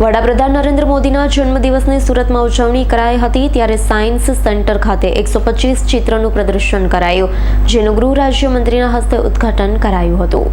વડાપ્રધાન નરેન્દ્ર મોદીના જન્મદિવસની સુરતમાં ઉજવણી કરાઈ હતી ત્યારે સાયન્સ સેન્ટર ખાતે એકસો પચીસ ચિત્રનું પ્રદર્શન કરાયું, જેનું ગૃહ રાજ્યમંત્રીના હસ્તે ઉદ્ઘાટન કરાયું હતું.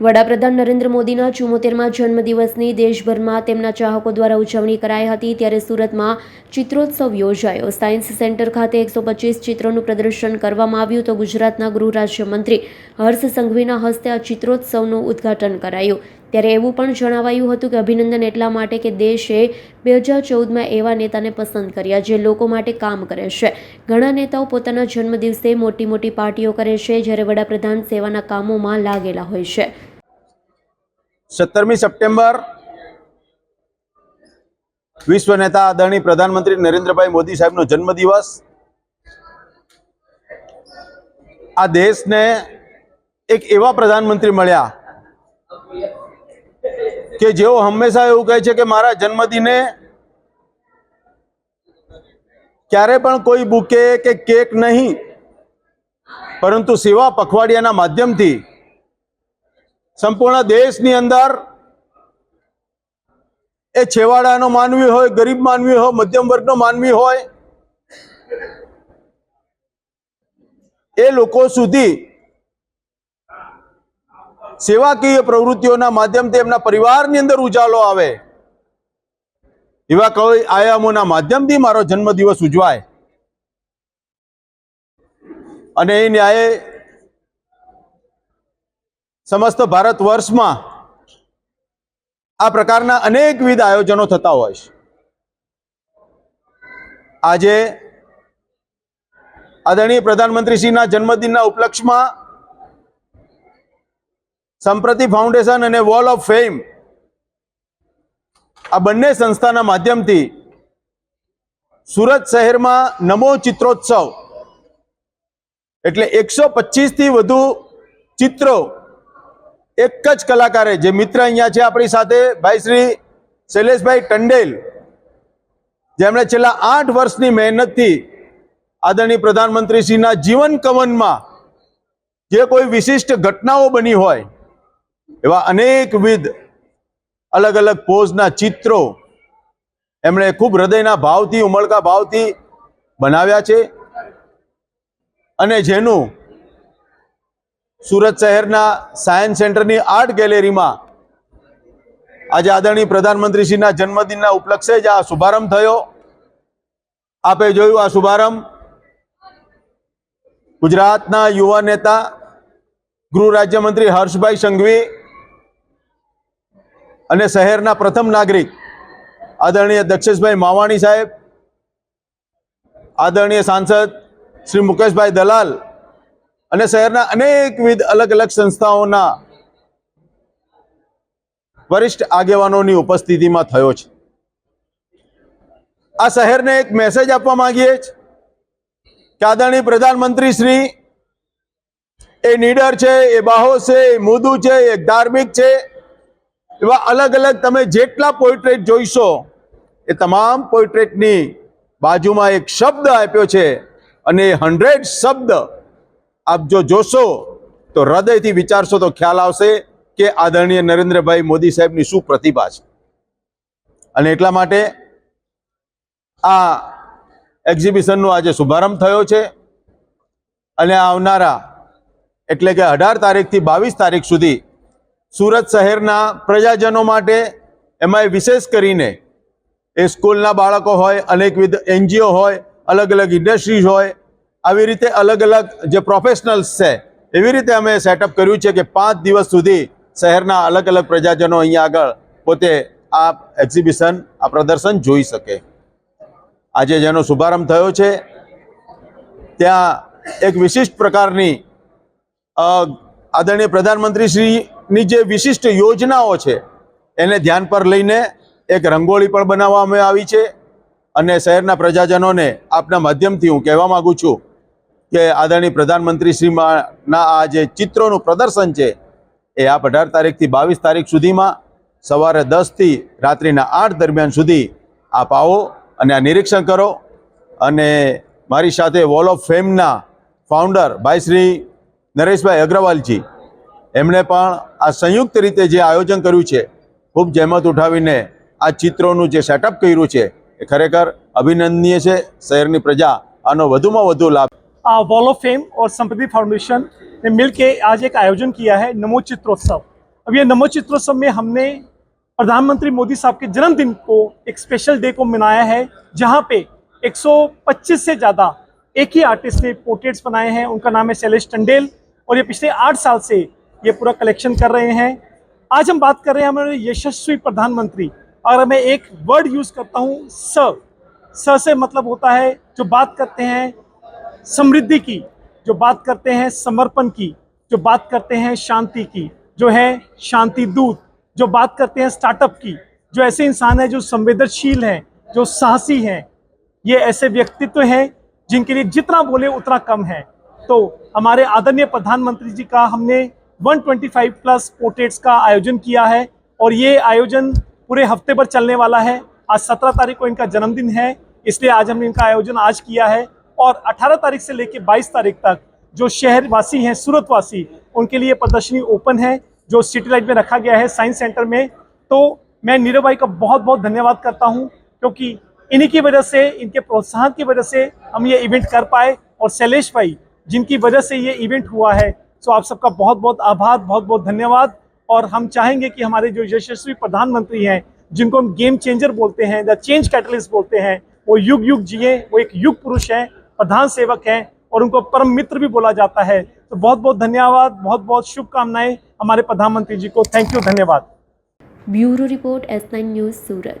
વડાપ્રધાન નરેન્દ્ર મોદીના ચુમ્મોતેરમાં જન્મદિવસની દેશભરમાં તેમના ચાહકો દ્વારા ઉજવણી કરાઈ હતી ત્યારે સુરતમાં ચિત્રોત્સવ યોજાયો. સાયન્સ સેન્ટર ખાતે એકસો પચીસ ચિત્રોનું પ્રદર્શન કરવામાં આવ્યું તો ગુજરાતના ગૃહ રાજ્યમંત્રી હર્ષ સંઘવીના હસ્તે આ ચિત્રોત્સવનું ઉદ્ઘાટન કરાયું. ત્યારે એવું પણ જણાવાયું હતું કે અભિનંદન એટલા માટે કે દેશે બે હજાર ચૌદમાં એવા નેતાને પસંદ કર્યા જે લોકો માટે કામ કરે છે. ઘણા નેતાઓ પોતાના જન્મદિવસે મોટી મોટી પાર્ટીઓ કરે છે, જ્યારે વડાપ્રધાન સેવાના કામોમાં લાગેલા હોય છે. સત્તરમી સપ્ટેમ્બર વિશ્વ નેતા આદરણીય પ્રધાનમંત્રી નરેન્દ્રભાઈ મોદી સાહેબનો જન્મદિવસ. આ દેશને એક એવા પ્રધાનમંત્રી મળ્યા કે જેઓ હંમેશા એવું કહે છે કે મારા જન્મદિને ક્યારે પણ કોઈ બુકે કે કેક નહીં, પરંતુ સેવા પખવાડિયાના માધ્યમથી સંપૂર્ણ દેશની અંદર એ છેવાડાનો માનવી હોય, ગરીબ માનવી હોય, મધ્યમ વર્ગનો માનવી હોય, એ લોકો સુધી સેવાકીય પ્રવૃત્તિઓના માધ્યમથી એમના પરિવારની અંદર ઉજાલો આવે. એવા કોઈ આયામોના માધ્યમથી મારો જન્મદિવસ ઉજવાય. અને એ ન્યાયે સમસ્ત ભારત વર્ષમાં આ પ્રકારના અનેકવિધ આયોજનો થતા હોય છે. આજે આદરણીય પ્રધાનમંત્રીશ્રીના જન્મદિનના ઉપલક્ષમાં સંપ્રતિ ફાઉન્ડેશન અને વોલ ઓફ ફેમ આ બંને સંસ્થાના માધ્યમથી સુરત શહેરમાં નમો ચિત્રોત્સવ એટલે એકસો થી વધુ ચિત્રો એક જ કલાકારે, જે મિત્ર અહીંયા છે આપણી સાથે, ભાઈ શ્રી શૈલેષભાઈ ટંડેલ જેમણે છેલ્લા આઠ વર્ષની મહેનતથી આદરણીય પ્રધાનમંત્રીશ્રીના જીવન કવનમાં જે કોઈ વિશિષ્ટ ઘટનાઓ બની હોય એવા અનેકવિધ અલગ અલગ પોઝના ચિત્રો એમણે ખૂબ હૃદયના ભાવથી, ઉમળકા ભાવથી બનાવ્યા છે. અને જેનું સુરત શહેરના સાયન્સ સેન્ટરની આર્ટ ગેલેરીમાં આજે આદરણીય પ્રધાનમંત્રીશ્રીના જન્મદિનના ઉપલક્ષે જ આ શુભારંભ થયો. આપે જોયું આ શુભારંભ ગુજરાતના યુવા નેતા ગૃહ રાજ્યમંત્રી હર્ષભાઈ સંઘવી અને શહેરના પ્રથમ નાગરિક આદરણીય દક્ષેશભાઈ માવાણી સાહેબ, આદરણીય સાંસદ શ્રી મુકેશભાઈ દલાલ અને શહેરના અનેકવિધ અલગ અલગ સંસ્થાઓના વરિષ્ઠ આગેવાનોની ઉપસ્થિતિમાં થયો છે. આ શહેરને એક મેસેજ આપવા માંગીએ છીએ કે આદરણીય પ્રધાનમંત્રી શ્રી એ નીડર છે, એ બાહો છે, એ મુદુ છે, એ ધાર્મિક છે. એવા અલગ અલગ તમે જેટલા પોર્ટ્રેટ જોઈશો, એ તમામ પોર્ટ્રેટની બાજુમાં એક શબ્દ આપ્યો છે અને એ હંડ્રેડ શબ્દ આપ જો જોશો તો હૃદયથી વિચારશો તો ખ્યાલ આવશે કે આદરણીય નરેન્દ્રભાઈ મોદી સાહેબની શું પ્રતિભા છે. અને એટલા માટે આ એક્ઝિબિશનનો આજે શુભારંભ થયો છે અને આવનારા એટલે કે અઢાર તારીખથી બાવીસ તારીખ સુધી સુરત શહેરના પ્રજાજનો માટે એમાંય વિશેષ કરીને એ સ્કૂલના બાળકો હોય, અનેકવિધ એનજીઓ હોય, અલગ અલગ ઇન્ડસ્ટ્રીઝ હોય, આવી રીતે અલગ અલગ જે પ્રોફેશનલ્સ છે, એવી રીતે અમે સેટઅપ કર્યું છે કે પાંચ દિવસ સુધી શહેરના અલગ અલગ પ્રજાજનો અહીંયા આગળ પોતે આ એક્ઝિબિશન, આ પ્રદર્શન જોઈ શકે. આજે જેનો શુભારંભ થયો છે. ત્યાં એક વિશિષ્ટ પ્રકારની આદરણીય પ્રધાનમંત્રી શ્રીની જે વિશિષ્ટ યોજનાઓ છે, એને ધ્યાન પર લઈને એક રંગોળી પણ બનાવવામાં આવી છે અને શહેરના પ્રજાજનોને આપના માધ્યમથી હું કહેવા માગું છું કે આદરણીય પ્રધાનમંત્રી શ્રીના આ જે ચિત્રોનું પ્રદર્શન છે, એ આપ અઢાર તારીખથી બાવીસ તારીખ સુધીમાં સવારે દસથી રાત્રિના આઠ દરમિયાન સુધી આપ આવો અને આ નિરીક્ષણ કરો અને મારી સાથે વોલ ઓફ ફેમના ફાઉન્ડર ભાઈ શ્રી નરેશભાઈ અગ્રવાલજી એમણે પણ આ સંયુક્ત રીતે જે આયોજન કર્યું છે ખૂબ જહેમત ઉઠાવીને આ ચિત્રોનું જે સેટઅપ કર્યું છે એ ખરેખર અભિનંદનીય છે શહેરની પ્રજા આનો વધુમાં વધુ લાભ वॉल ऑफ फेम और संप्रति फाउंडेशन ने मिलके आज एक आयोजन किया है नमो चित्रोत्सव अब ये नमो चित्रोत्सव में हमने प्रधानमंत्री मोदी साहब के जन्मदिन को एक स्पेशल डे को मनाया है जहाँ पे 125 से ज़्यादा एक ही आर्टिस्ट ने पोर्ट्रेट्स बनाए हैं उनका नाम है शैलेश टंडेल और ये पिछले आठ साल से ये पूरा कलेक्शन कर रहे हैं। आज हम बात कर रहे हैं हमारे यशस्वी प्रधानमंत्री। अगर मैं एक वर्ड यूज़ करता हूँ स स से मतलब होता है जो बात करते हैं समृद्धि की, जो बात करते हैं समर्पण की, जो बात करते हैं शांति की, जो है शांति दूत, जो बात करते हैं स्टार्टअप की, जो ऐसे इंसान है जो संवेदनशील हैं, जो साहसी हैं। ये ऐसे व्यक्तित्व हैं जिनके लिए जितना बोले उतना कम है। तो हमारे आदरणीय प्रधानमंत्री जी का हमने 125 प्लस पोर्ट्रेट्स का आयोजन किया है और ये आयोजन पूरे हफ़्ते भर चलने वाला है। आज 17 तारीख को इनका जन्मदिन है, इसलिए आज हमने इनका आयोजन आज किया है। और 18 तारीख से लेकर 22 तारीख तक जो शहरवासी हैं, सूरतवासी, उनके लिए प्रदर्शनी ओपन है, जो सिटी लाइट में रखा गया है साइंस सेंटर में। तो मैं नीरव भाई का बहुत बहुत धन्यवाद करता हूँ, क्योंकि इन्हीं की वजह से, इनके प्रोत्साहन की वजह से हम ये इवेंट कर पाए और शैलेश भाई जिनकी वजह से ये इवेंट हुआ है। सो आप सबका बहुत बहुत आभार बहुत बहुत धन्यवाद। और हम चाहेंगे कि हमारे जो यशस्वी प्रधानमंत्री हैं, जिनको हम गेम चेंजर बोलते हैं द चेंज कैटलिस्ट बोलते हैं, वो युग युग जिए, वो एक युग पुरुष हैं, प्रधान सेवक हैं, और उनको परम मित्र भी बोला जाता है। तो बहुत बहुत धन्यवाद बहुत बहुत शुभकामनाएँ हमारे प्रधानमंत्री जी को। थैंक यू धन्यवाद। Bureau report S news, Surat.